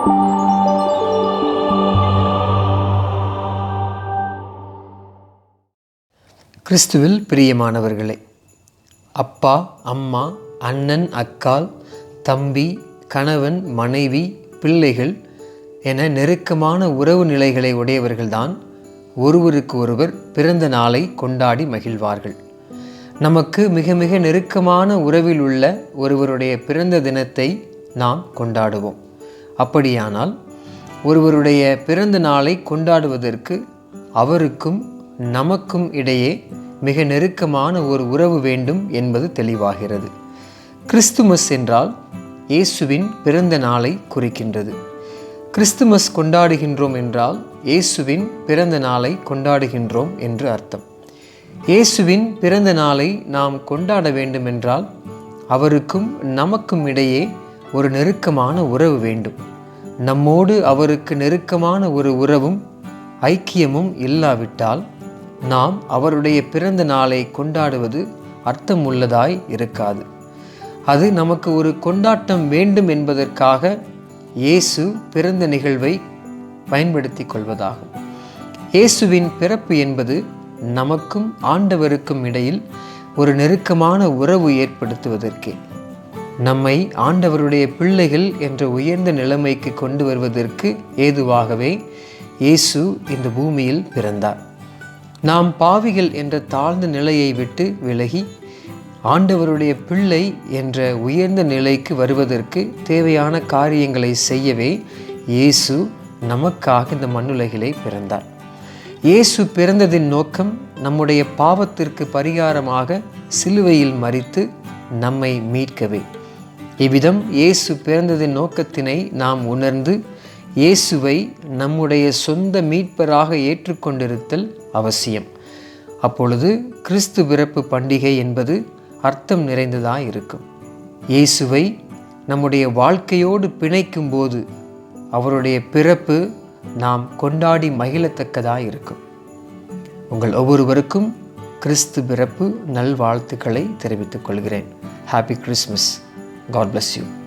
கிறிஸ்துவில் பிரியமானவர்களே அப்பா அம்மா அண்ணன் அக்கால் தம்பி கணவன் மனைவி பிள்ளைகள் என நெருக்கமான உறவு நிலைகளை உடையவர்கள்தான் ஒருவருக்கு ஒருவர் பிறந்த நாளை கொண்டாடி மகிழ்வார்கள். நமக்கு மிக மிக நெருக்கமான உறவில் உள்ள ஒருவருடைய பிறந்த தினத்தை நாம் கொண்டாடுவோம். அப்படியானால் ஒருவருடைய பிறந்த நாளை கொண்டாடுவதற்கு அவருக்கும் நமக்கும் இடையே மிக நெருக்கமான ஒரு உறவு வேண்டும் என்பது தெளிவாகிறது. கிறிஸ்துமஸ் என்றால் இயேசுவின் பிறந்த நாளை குறிக்கின்றது. கிறிஸ்துமஸ் கொண்டாடுகின்றோம் என்றால் இயேசுவின் பிறந்த நாளை கொண்டாடுகின்றோம் என்று அர்த்தம். இயேசுவின் பிறந்த நாளை நாம் கொண்டாட வேண்டுமென்றால் அவருக்கும் நமக்கும் இடையே ஒரு நெருக்கமான உறவு வேண்டும். நம்மோடு அவருக்கு நெருக்கமான ஒரு உறவும் ஐக்கியமும் இல்லாவிட்டால் நாம் அவருடைய பிறந்த நாளை கொண்டாடுவது அர்த்தம் உள்ளதாய் இருக்காது. அது நமக்கு ஒரு கொண்டாட்டம் வேண்டும் என்பதற்காக இயேசு பிறந்த நிகழ்வை பயன்படுத்தி கொள்வதாகும். இயேசுவின் பிறப்பு என்பது நமக்கும் ஆண்டவருக்கும் இடையில் ஒரு நெருக்கமான உறவு ஏற்படுத்துவதற்கே. நம்மை ஆண்டவருடைய பிள்ளைகள் என்ற உயர்ந்த நிலைமைக்கு கொண்டு வருவதற்கு ஏதுவாகவே இயேசு இந்த பூமியில் பிறந்தார். நாம் பாவிகள் என்ற தாழ்ந்த நிலையை விட்டு விலகி ஆண்டவருடைய பிள்ளை என்ற உயர்ந்த நிலைக்கு வருவதற்கு தேவையான காரியங்களை செய்யவே இயேசு நமக்காக இந்த மண்ணுலகிலே பிறந்தார். இயேசு பிறந்ததின் நோக்கம் நம்முடைய பாவத்திற்கு பரிகாரமாக சிலுவையில் மறித்து நம்மை மீட்கவே. இவ்விதம் இயேசு பிறந்ததின் நோக்கத்தினை நாம் உணர்ந்து இயேசுவை நம்முடைய சொந்த மீட்பராக ஏற்றுக்கொண்டிருத்தல் அவசியம். அப்பொழுது கிறிஸ்து பிறப்பு பண்டிகை என்பது அர்த்தம் நிறைந்ததாக இருக்கும். இயேசுவை நம்முடைய வாழ்க்கையோடு பிணைக்கும் போது அவருடைய பிறப்பு நாம் கொண்டாடி மகிழத்தக்கதாக இருக்கும். உங்கள் ஒவ்வொருவருக்கும் கிறிஸ்து பிறப்பு நல்வாழ்த்துக்களை தெரிவித்துக் கொள்கிறேன். Happy Christmas God bless you.